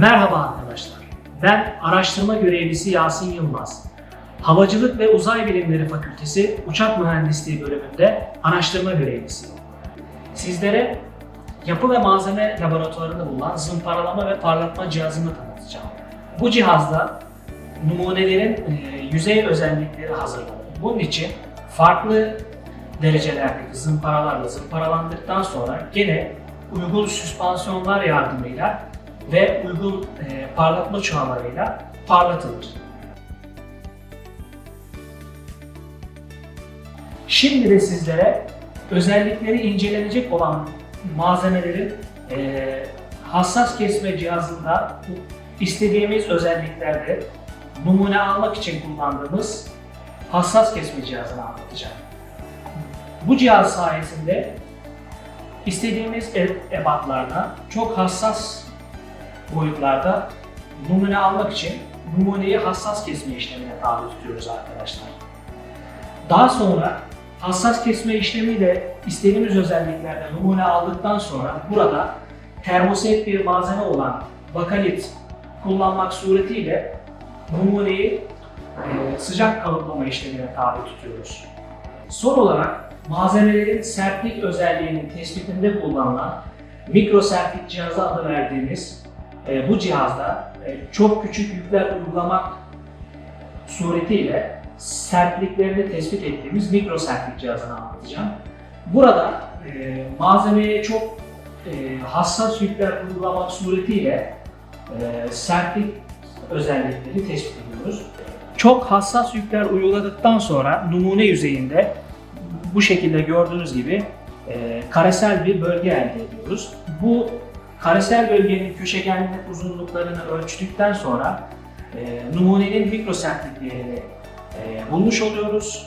Merhaba arkadaşlar. Ben araştırma görevlisi Yasin Yılmaz. Havacılık ve Uzay Bilimleri Fakültesi Uçak Mühendisliği bölümünde araştırma görevlisiyim. Sizlere yapı ve malzeme laboratuvarında bulunan zımparalama ve parlatma cihazını tanıtacağım. Bu cihazda numunelerin e, yüzey özellikleri hazırlanır. Bunun için farklı derecelerdeki zımparalarla zımparalandıktan sonra gene uygun süspansiyonlar yardımıyla ve uygun e, parlatma çuvallarıyla parlatılır. Şimdi de sizlere özellikleri incelenecek olan malzemelerin e, hassas kesme cihazında istediğimiz özelliklerde numune almak için kullandığımız hassas kesme cihazını anlatacağım. Bu cihaz sayesinde istediğimiz e- ebatlarda çok hassas boyutlarda numune almak için numuneyi hassas kesme işlemine tabi tutuyoruz arkadaşlar. Daha sonra hassas kesme işlemiyle istediğimiz özelliklerde numune aldıktan sonra burada termoset bir malzeme olan bakalit kullanmak suretiyle numuneyi e, sıcak kalıplama işlemine tabi tutuyoruz. Son olarak malzemelerin sertlik özelliğinin tespitinde kullanılan mikro sertlik cihazı adı verdiğimiz e, bu cihazda e, çok küçük yükler uygulamak suretiyle sertliklerini tespit ettiğimiz mikro sertlik cihazını anlatacağım. Burada e, malzemeye çok e, hassas yükler uygulamak suretiyle e, sertlik özellikleri tespit ediyoruz. Çok hassas yükler uyguladıktan sonra numune yüzeyinde bu şekilde gördüğünüz gibi e, karesel bir bölge elde ediyoruz. Bu karesel bölgenin köşegenlik uzunluklarını ölçtükten sonra e, numunenin mikro sertliklerini e, bulmuş oluyoruz.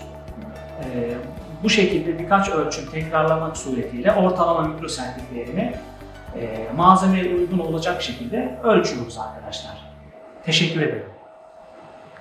E, bu şekilde birkaç ölçüm tekrarlamak suretiyle ortalama mikro sertliklerini e, malzemeye uygun olacak şekilde ölçüyoruz arkadaşlar. Teşekkür ederim.